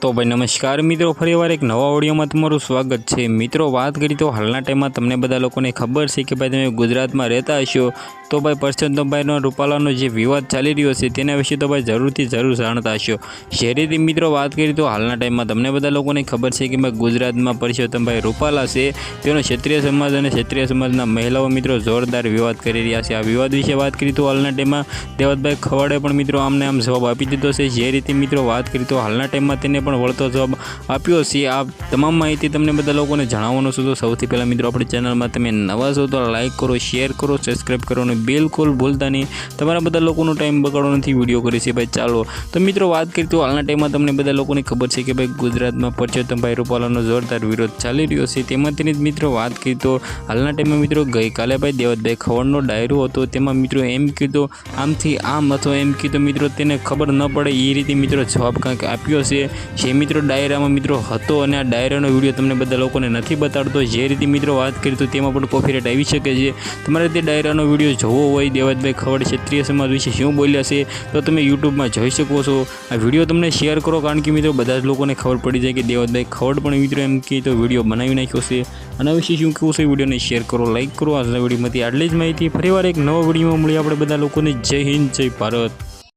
તો ભાઈ નમસ્કાર મિત્રો, ફરીવાર એક નવા ઓડિયોમાં તમારું સ્વાગત છે. મિત્રો, વાત કરી તો હાલના ટાઈમમાં તમને બધા લોકોને ખબર છે કે ભાઈ તમે ગુજરાતમાં રહેતા હશો. તો ભાઈ પરસોત્તમભાઈનો રૂપાલાનો જે વિવાદ ચાલી રહ્યો છે તેના વિશે તો ભાઈ જરૂરથી જરૂર જાણતા હશો. રીતે મિત્રો વાત કરી તો હાલના ટાઈમમાં તમને બધા લોકોને ખબર છે કે ભાઈ ગુજરાતમાં પરસોત્તમભાઈ રૂપાલા છે. તેનો ક્ષત્રિય સમાજ અને ક્ષત્રિય સમાજના મહિલાઓ મિત્રો જોરદાર વિવાદ કરી રહ્યા છે. આ વિવાદ વિશે વાત કરી તો હાલના ટાઈમમાં દેવતભાઈ ખવાડે પણ મિત્રો આમને આમ જવાબ આપી દીધો છે. જે રીતે મિત્રો વાત કરી તો હાલના ટાઈમમાં તેને પણ વળતો જવાબ આપ્યો છે. આ તમામ માહિતી તમને બધા લોકોને જણાવવાનો છું. તો સૌથી પહેલાં મિત્રો આપણી ચેનલમાં તમે નવા છો તો લાઇક કરો, શેર કરો, સબસ્ક્રાઈબ કરો અને બિલકુલ ભૂલતા નહીં. તમારા બધા લોકોનો ટાઈમ બગાડો નથી વીડિયો કરી છે ભાઈ, ચાલો. તો મિત્રો, વાત કરી તો હાલના ટાઈમમાં તમને બધા લોકોને ખબર છે કે ભાઈ, ગુજરાતમાં પરસોત્તમભાઈ રૂપાલાનો જોરદાર વિરોધ ચાલી રહ્યો છે. તેમાં તેની જ મિત્રો, વાત કરી તો હાલના ટાઈમમાં મિત્રો, ગઈકાલે ભાઈ દેવતભાઈ ખવડનો ડાયરો હતો. તેમાં મિત્રો એમ કીધું, આમથી આમ અથવા એમ કીધું, મિત્રો, તેને ખબર ન પડે. એ રીતે મિત્રો જવાબ કાંઈક આપ્યો છે. જે મિત્રો ડાયરામાં મિત્રો હતો અને આ ડાયરાનો વીડિયો તમને બધા લોકોને નથી બતાડતો, જે રીતે મિત્રો વાત કરી તો તેમાં પણ કોપીરાઇટ આવી શકે છે. તમારે તે ડાયરાનો વીડિયો જોવો હોય દેવાજભાઈ ખવડ ક્ષત્રિય સમાજ વિશે શું બોલ્યા છે? તો તમે યુટ્યુબમાં જોઈ શકો છો. આ વીડિયો તમને શેર કરો, કારણ કે મિત્રો બધા જ લોકોને ખબર પડી જાય કે દેવાજભાઈ ખવડ પણ મિત્રો એમ કહે તો વીડિયો બનાવી નાખ્યો છે. આના વિશે શું કહેવું છે વિડીયોને શેર કરો લાઇક કરો. આજના વિડીયોમાંથી આટલી જ માહિતી ફરીવાર એક નવા વિડીયોમાં મળી આપણે બધા લોકોને. જય હિન્દ, જય ભારત.